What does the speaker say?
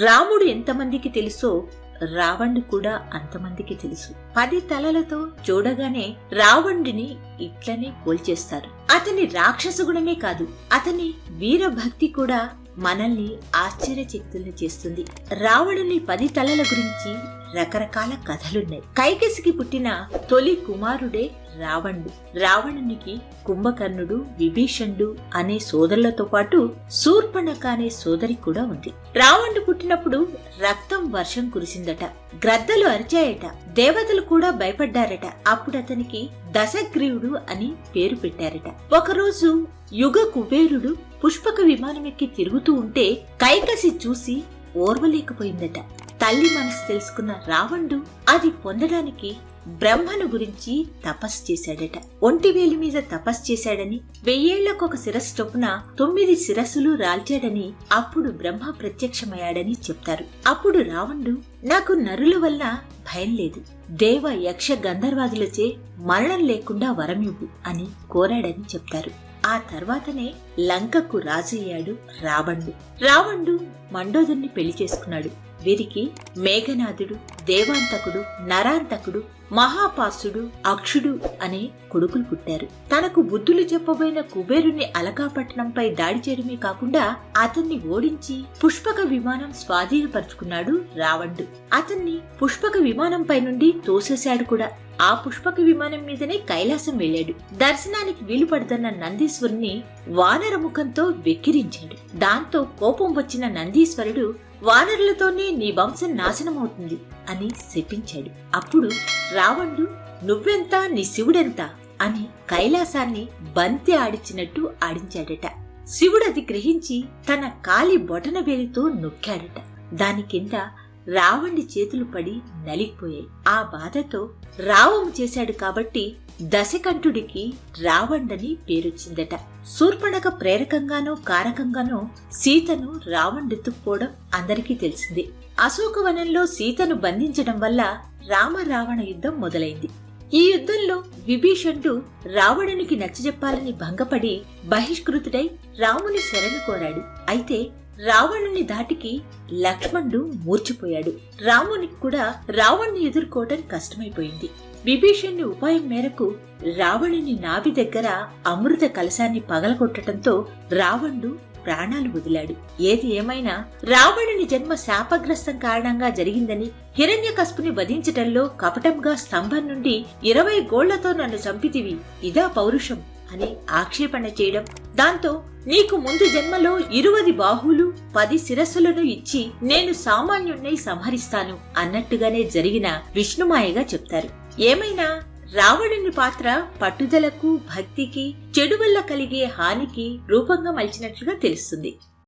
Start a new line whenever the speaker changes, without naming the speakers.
రాముడు ఎంతమందికి తెలుసో రావణుడు కూడా అంతమందికి తెలుసు. పది తలలతో చూడగానే రావణుడిని ఇట్లనే కోల్చేస్తారు. అతని రాక్షస గుణమే కాదు అతని వీరభక్తి కూడా మనల్ని ఆశ్చర్యచక్తుల్ని చేస్తుంది. రావణుని పది తలల గురించి రకరకాల కథలున్నాయి. కైకసికి పుట్టిన తొలి కుమారుడే రావణుడు. రావణునికి కుంభకర్ణుడు విభీషణుడు అనే సోదరులతో పాటు శూర్పణక అనే సోదరి కూడా ఉంది. రావణుడు పుట్టినప్పుడు రక్తం వర్షం కురిసిందట. గ్రద్దలు అరిచాయట. దేవతలు కూడా భయపడ్డారట. అప్పుడు అతనికి దశగ్రీవుడు అని పేరు పెట్టారట. ఒకరోజు యుగ కుబేరుడు పుష్పక విమానమెక్కి తిరుగుతూ ఉంటే కైకసి చూసి ఓర్వలేకపోయిందట. తల్లి మనసు తెలుసుకున్న రావణుడు అది పొందడానికి బ్రహ్మను గురించి తపస్సు చేశాడట. ఒంటివేలి మీద తపస్సు చేశాడని వెయ్యేళ్ళకొక శిరస్సు చొప్పున తొమ్మిది శిరస్సులు రాల్చాడని అప్పుడు బ్రహ్మ ప్రత్యక్షమయ్యాడని చెప్తారు. అప్పుడు రావణుడు నాకు నరుల వల్ల భయం లేదు. దేవ యక్ష గంధర్వాదులచే మరణం లేకుండా వరమివ్వు అని కోరాడని చెప్తారు. ఆ తర్వాతనే లంకకు రాజయ్యాడు రావణుడు. రావణుడు మండోదరుని పెళ్ళి చేసుకున్నాడు. వీరికి మేఘనాథుడు దేవాంతకుడు నరాంతకుడు మహాపాసుడు అక్షుడు అనే కొడుకులు పుట్టారు. తనకు బుద్ధులు చెప్పబోయిన కుబేరుని అలకాపట్నంపై దాడి చేయడమే కాకుండా అతన్ని ఓడించి పుష్పక విమానం స్వాధీనపరుచుకున్నాడు రావణుడు. అతన్ని పుష్పక విమానంపై నుండి తోసేశాడు కూడా. ఆ పుష్పక విమానం మీదనే కైలాసం వెళ్ళాడు. దర్శనానికి వీలు పడుతున్న నందీశ్వరుని వానర ముఖంతో వెక్కిరించాడు. దాంతో కోపం వచ్చిన నందీశ్వరుడు వానరులతోనే నీ వంశం నాశనమవుతుంది అని శపించాడు. అప్పుడు రావణుడు నువ్వెంత నీ శివుడెంత అని కైలాసాన్ని బంతి ఆడిచినట్టు ఆడించాడట. శివుడు అది గ్రహించి తన కాలి బొటన వేలితో నొక్కాడట. దాని కింద రావణుడి చేతులు పడి నలిగిపోయాయి. ఆ బాధతో రావము చేశాడు కాబట్టి దశకంఠుడికి రావణ్డని పేరొచ్చిందట. శూర్పణక ప్రేరకంగానో కారకంగానో సీతను రావణ్డెత్తుకుపోవడం అందరికీ తెలిసిందే. అశోకవనంలో సీతను బంధించడం వల్ల రామ రావణ యుద్ధం మొదలైంది. ఈ యుద్ధంలో విభీషణుడు రావణునికి నచ్చజెప్పాలని భంగపడి బహిష్కృతుడై రాముని శరణు కోరాడు. అయితే రావణుని దాటికి లక్ష్మణుడు మూర్చిపోయాడు. రామునికి కూడా రావణ్ణి ఎదుర్కోవటం కష్టమైపోయింది. విభీషణుని ఉపాయం మేరకు రావణుని నాభి దగ్గర అమృత కలశాన్ని పగలగొట్టడంతో రావణుడు ప్రాణాలు వదిలాడు. ఏది ఏమైనా రావణుని జన్మ శాపగ్రస్తం కారణంగా జరిగిందని హిరణ్యకస్పుని వధించటంలో కపటంగా స్తంభం నుండి ఇరవై గోళ్ళతో నన్ను చంపితివి. ఇదా పౌరుషం అని ఆక్షేపణ చేయడం. దాంతో నీకు ముందు జన్మలో ఇరువది బాహులు పది శిరస్సులను ఇచ్చి నేను సామాన్యుణ్ణి సంహరిస్తాను అన్నట్టుగానే జరిగిన విష్ణుమాయగా చెప్తారు. ఏమైనా? రావణుని పాత్ర పట్టుదలకు భక్తికి చెడు వల్ల కలిగే హానికి రూపంగా మలిచినట్లుగా తెలుస్తుంది.